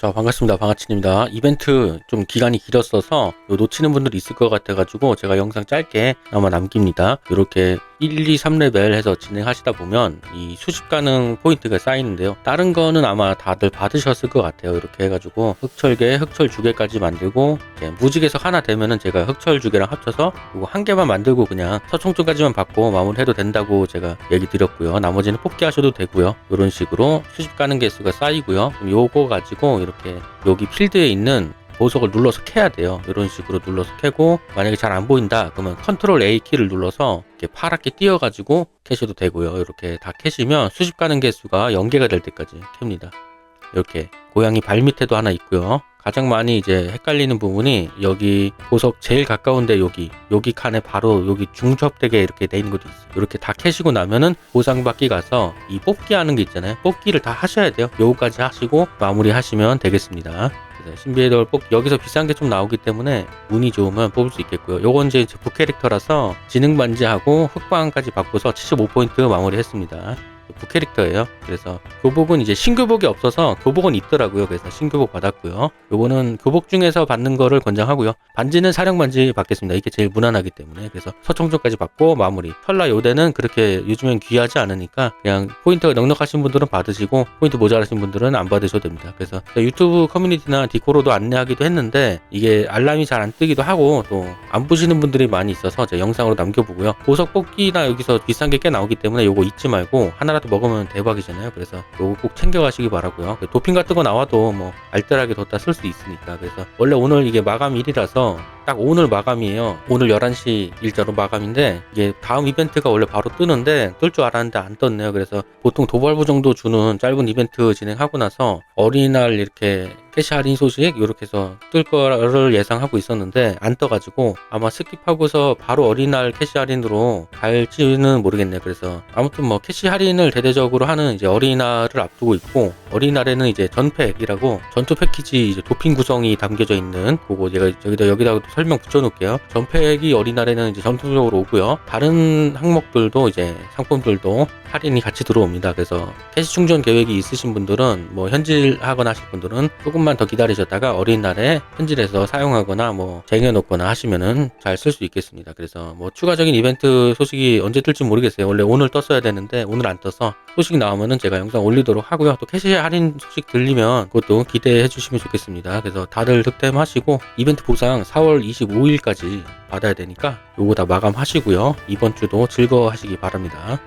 자 반갑습니다. 방아친입니다. 이벤트 좀 기간이 길었어서 요 놓치는 분들이 있을 것 같아 가지고 제가 영상 짧게 아마 남깁니다. 이렇게 1, 2, 3레벨 해서 진행하시다 보면 이 수집 가능 포인트가 쌓이는데요. 다른 거는 아마 다들 받으셨을 것 같아요. 이렇게 해가지고 흑철개 흑철 주개까지 만들고 무지개석 하나 되면은 제가 흑철 주개랑 합쳐서 이거 한 개만 만들고 그냥 서총점까지만 받고 마무리해도 된다고 제가 얘기 드렸고요. 나머지는 뽑기 하셔도 되고요. 이런 식으로 수집 가능 개수가 쌓이고요. 요거 가지고 이렇게 여기 필드에 있는 보석을 눌러서 캐야 돼요. 이런 식으로 눌러서 캐고 만약에 잘 안 보인다 그러면 컨트롤 A 키를 눌러서 이렇게 파랗게 띄어가지고 캐셔도 되고요. 이렇게 다 캐시면 수집 가능 개수가 연계가 될 때까지 캡니다. 이렇게 고양이 발 밑에도 하나 있고요. 가장 많이 이제 헷갈리는 부분이 여기 보석 제일 가까운데 여기 여기 칸에 바로 여기 중첩되게 이렇게 돼 있는 것도 있어요. 이렇게 다 캐시고 나면은 보상받기 가서 이 뽑기 하는 게 있잖아요. 뽑기를 다 하셔야 돼요. 요거까지 하시고 마무리 하시면 되겠습니다. 그래서 신비의 돌 뽑기 여기서 비싼 게 좀 나오기 때문에 운이 좋으면 뽑을 수 있겠고요. 요건 이제 부 캐릭터라서 지능 반지하고 흑방까지 바꿔서 75포인트 마무리했습니다. 부 캐릭터예요. 그래서 교복은 이제 신교복이 없어서 교복은 있더라고요. 그래서 신교복 받았고요. 요거는 교복 중에서 받는 거를 권장하고요. 반지는 사령 반지 받겠습니다. 이게 제일 무난하기 때문에 그래서 서총조까지 받고 마무리. 설라 요대는 그렇게 요즘엔 귀하지 않으니까 그냥 포인트가 넉넉하신 분들은 받으시고 포인트 모자라신 분들은 안 받으셔도 됩니다. 그래서 유튜브 커뮤니티나 디코로도 안내하기도 했는데 이게 알람이 잘 안 뜨기도 하고 또안 보시는 분들이 많이 있어서 제가 영상으로 남겨보고요. 보석 뽑기나 여기서 비싼 게 꽤 나오기 때문에 요거 잊지 말고 하나라도 먹으면 대박이잖아요. 그래서 요거 꼭 챙겨가시기 바라고요. 그 도핑 같은 거 나와도 뭐 알뜰하게 뒀다 쓸 수 있으니까 그래서 원래 오늘 이게 마감일이라서 딱 오늘 마감이에요. 오늘 11시 일자로 마감인데 이게 다음 이벤트가 원래 바로 뜨는데 뜰 줄 알았는데 안 떴네요. 그래서 보통 도발부 정도 주는 짧은 이벤트 진행하고 나서 어린이날 이렇게 캐시 할인 소식 이렇게 해서 뜰 거를 예상하고 있었는데 안 떠가지고 아마 스킵하고서 바로 어린이날 캐시 할인으로 갈지는 모르겠네요. 그래서 아무튼 뭐 캐시 할인을 대대적으로 하는 이제 어린이날을 앞두고 있고 어린이날에는 이제 전팩이라고 전투 패키지 이제 도핑 구성이 담겨져 있는 그거 제가 여기다 여기다 설명 붙여놓을게요. 전팩이 어린이날에는 이제 전투적으로 오고요. 다른 항목들도 이제 상품들도 할인이 같이 들어옵니다. 그래서 캐시 충전 계획이 있으신 분들은 뭐 현질하거나 하실 분들은 조금만 더 기다리셨다가 어린날에 현질해서 사용하거나 뭐 쟁여놓거나 하시면은 잘 쓸 수 있겠습니다. 그래서 뭐 추가적인 이벤트 소식이 언제 뜰지 모르겠어요. 원래 오늘 떴어야 되는데 오늘 안 떠서 소식 나오면은 제가 영상 올리도록 하고요. 또 캐시 할인 소식 들리면 그것도 기대해 주시면 좋겠습니다. 그래서 다들 득템하시고 이벤트 보상 4월 25일까지 받아야 되니까 요거 다 마감하시고요. 이번 주도 즐거워 하시기 바랍니다.